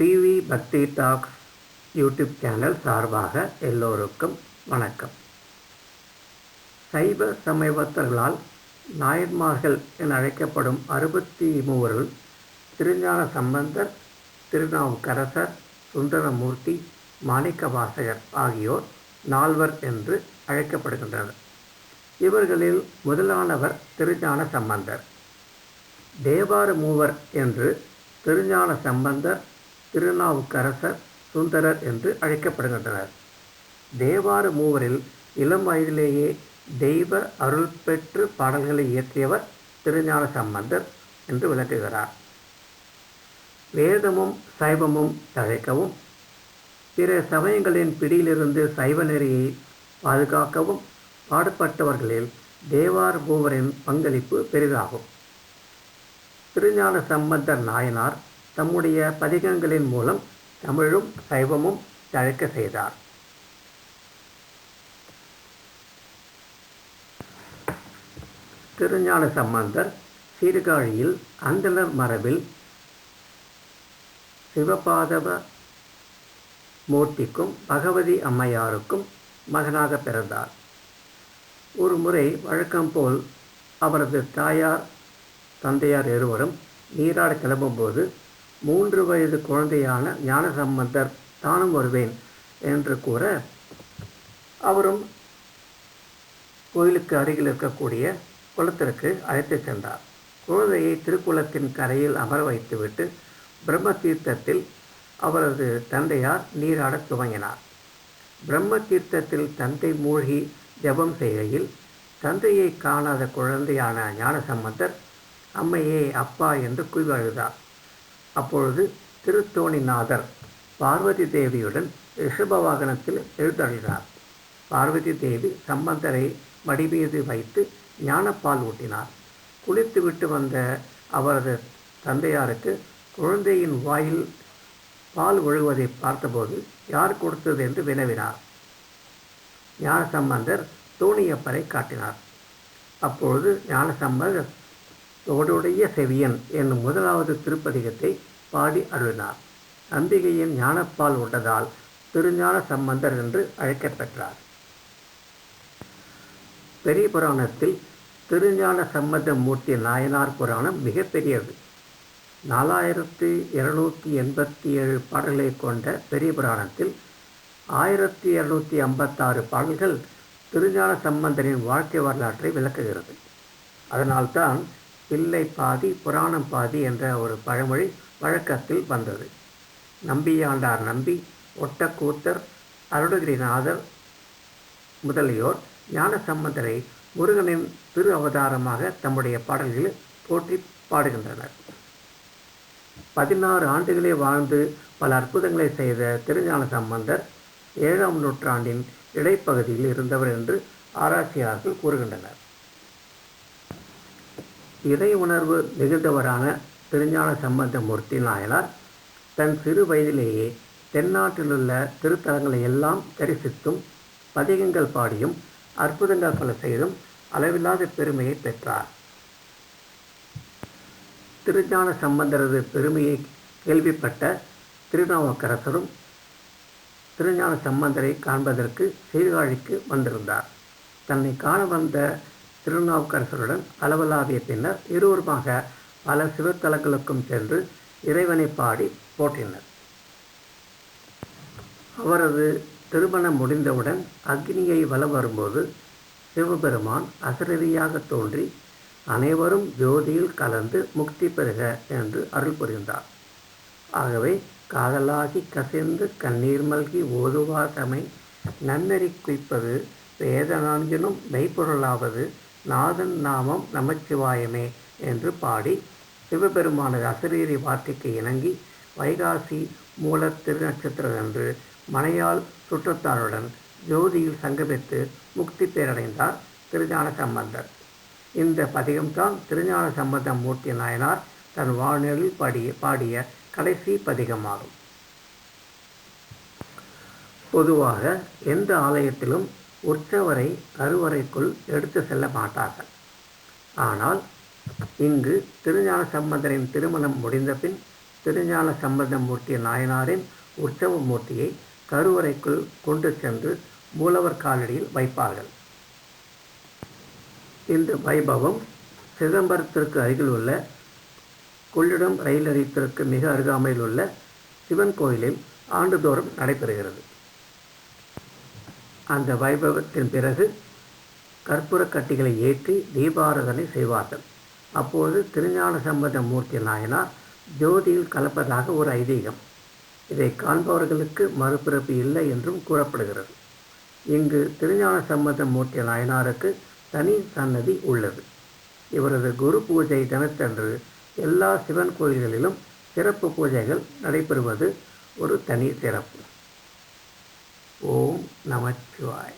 PV பக்தி tax YouTube channel சார்பாக எல்லோருக்கும் வணக்கம். சைவ சமயபக்தர்களால் நாயன்மார்கள் என அழைக்கப்படும் அறுபத்தி மூவருள் திருஞான சம்பந்தர் திருநாவுக்கரசர் சுந்தரமூர்த்தி மாணிக்கவாசகர் ஆகியோர் நால்வர் என்று அழைக்கப்படுகின்றனர். இவர்களில் முதலானவர் திருஞான சம்பந்தர். தேவார மூவர் என்று திருஞான சம்பந்தர் திருநாவுக்கரசர் சுந்தரர் என்று அழைக்கப்படுகின்றனர். தேவார மூவரில் இளம் வயதிலேயே தெய்வ அருள் பெற்று பாடல்களை இயற்றியவர் திருஞான சம்பந்தர் என்று விளக்குகிறார். வேதமும் சைவமும் தழைக்கவும் பிற சமயங்களின் பிடியிலிருந்து சைவ நெறியை பாதுகாக்கவும் பாடுபட்டவர்களில் தேவார் மூவரின் பங்களிப்பு பெரிதாகும். திருஞான சம்பந்தர் நாயனார் தம்முடைய பதிகங்களின் மூலம் தமிழும் சைவமும் தழைக்க செய்தார். திருஞான சம்பந்தர் சீர்காழியில் அந்தனர் மரபில் சிவபாதவ மூர்த்திக்கும் பகவதி அம்மையாருக்கும் மகனாக பிறந்தார். ஒரு முறை வழக்கம் போல் அவரது தாயார் தந்தையார் இருவரும் நீராட கிளம்பும்போது மூன்று வயது குழந்தையான ஞானசம்பந்தர் தானும் வருவேன் என்று கூற அவரும் கோயிலுக்கு அருகில் இருக்கக்கூடிய குளத்திற்கு அழைத்து சென்றார். குழந்தையை திருக்குளத்தின் கரையில் அமர வைத்துவிட்டு பிரம்ம தீர்த்தத்தில் அவரது தந்தையார் நீராடத் துவங்கினார். பிரம்ம தீர்த்தத்தில் தந்தை மூழ்கி ஜபம் செய்கையில் தந்தையை காணாத குழந்தையான ஞானசம்பந்தர் அம்மையே அப்பா என்று கூவி அழுதார் அப்பொழுது திருத்தோணிநாதர் பார்வதி தேவியுடன் ரிஷப வாகனத்தில் எழுந்தருளினார் பார்வதி தேவி சம்பந்தரை மடிமீது வைத்து ஞானப்பால் ஊட்டினார். குளித்துவிட்டு வந்த அவரது தந்தையாருக்கு குழந்தையின் வாயில் பால் ஒழுகுவதை பார்த்தபோது யார் கொடுத்தது என்று வினவினார். ஞானசம்பந்தர் தோணியப்பரை காட்டினார். அப்பொழுது ஞானசம்பந்தர் தோடுடைய செவியன் என்னும் முதலாவது திருப்பதிகத்தை பாடி அருளினார். அம்பிகையின் ஞானப்பால் உண்டதால் திருஞான சம்பந்தர் என்று அழைக்கப்பெற்றார் பெரிய புராணத்தில் திருஞான சம்பந்த மூர்த்தி நாயனார் புராணம் மிகப்பெரியது நாலாயிரத்து இருநூற்றி எண்பத்தி ஏழு பாடல்களை கொண்ட பெரிய புராணத்தில் ஆயிரத்தி இரநூத்தி ஐம்பத்தாறு பாடல்கள் திருஞான சம்பந்தரின் வாழ்க்கை வரலாற்றை விளக்குகிறது. அதனால்தான் பிள்ளை பாதி புராணம் பாதி என்ற ஒரு பழமொழி வழக்கத்தில் வந்தது. நம்பியாண்டார் நம்பி ஒட்டக்கூத்தர் அருணகிரிநாதர் முதலியோர் ஞானசம்பந்தரை முருகனின் திரு அவதாரமாக தம்முடைய பாடல்களில் போற்றி பாடுகின்றனர். பதினாறு ஆண்டுகளே வாழ்ந்து பல அற்புதங்களை செய்த திருஞான சம்பந்தர் ஏழாம் நூற்றாண்டின் இடைப்பகுதியில் இருந்தவர் என்று ஆராய்ச்சியாளர்கள் கூறுகின்றனர். இறை உணர்வு மிகுந்தவரான திருஞான சம்பந்த மூர்த்தி நாயனார் தன் சிறு வயதிலேயே தென்னாட்டிலுள்ள திருத்தலங்களை எல்லாம் தரிசித்தும் பதிகங்கள் பாடியும் அற்புதங்கள் பல செய்தும் அளவில்லாத பெருமையை பெற்றார். திருஞான சம்பந்தரது பெருமையை கேள்விப்பட்ட திருநாவுக்கரசரும் திருஞான சம்பந்தரை காண்பதற்கு சீர்காழிக்கு வந்திருந்தார். தன்னை காண வந்த திருநாவுக்கரசருடன் அளவலாவிய பின்னர் இருவருமாக பல சிவத்தலங்களுக்கும் சென்று இறைவனை பாடி போற்றினர். அவரது திருமணம் முடிந்தவுடன் அக்னியை வலம் வரும்போது சிவபெருமான் அசரதியாக தோன்றி அனைவரும் ஜோதியில் கலந்து முக்தி பெறுக என்று அருள் புரிந்தார். ஆகவே காதலாகி கசிந்து கண்ணீர் மல்கி ஓதுவாதமை நன்னறி குய்ப்பது வேத நான்கினும் மெய்ப்பொருளாவது நாதன் நாமம் நமச்சிவாயமே என்று பாடி சிவபெருமானது அசரீரி வார்த்தைக்கு இணங்கி வைகாசி மூல திருநட்சத்திரம் மனையால் சுற்றத்தாருடன் ஜோதியில் சங்கமித்து முக்தி பேரடைந்தார் திருஞான சம்பந்தர். இந்த பதிகம்தான் திருஞான சம்பந்த மூர்த்தி நாயனார் தன் வாழ்நிலையில் பாடிய பாடிய கடைசி பதிகமாகும். பொதுவாக எந்த ஆலயத்திலும் உற்சவரை கருவறைக்குள் எடுத்து செல்ல மாட்டார்கள். ஆனால் இங்கு திருஞான சம்பந்தரின் திருமணம் முடிந்தபின் திருஞான திருஞான சம்பந்தமூர்த்தி நாயனாரின் உற்சவ மூர்த்தியை கருவறைக்குள் கொண்டு சென்று மூலவர் காலடியில் வைப்பார்கள். இந்த வைபவம் சிதம்பரத்திற்கு அருகில் உள்ள கொள்ளிடம் ரயில் நிலையத்திற்கு மிக அருகாமையில் உள்ள சிவன் கோயிலில் ஆண்டுதோறும் நடைபெறுகிறது. அந்த வைபவத்தின் பிறகு கற்பூர கட்டிகளை ஏற்றி தீபாராதனை செய்வார்கள். அப்போது திருஞான சம்பந்த மூர்த்தி நாயனார் ஜோதியில் கலப்பதாக ஒரு ஐதீகம். இதை காண்பவர்களுக்கு மறுபிறப்பு இல்லை என்றும் கூறப்படுகிறது. இங்கு திருஞான சம்பந்த மூர்த்தி நாயனாருக்கு தனி சன்னதி உள்ளது. இவரது குரு பூஜை தினத்தன்று எல்லா சிவன் கோயில்களிலும் சிறப்பு பூஜைகள் நடைபெறுவது ஒரு தனி சிறப்பு. ஓம் நமச்சிவாய்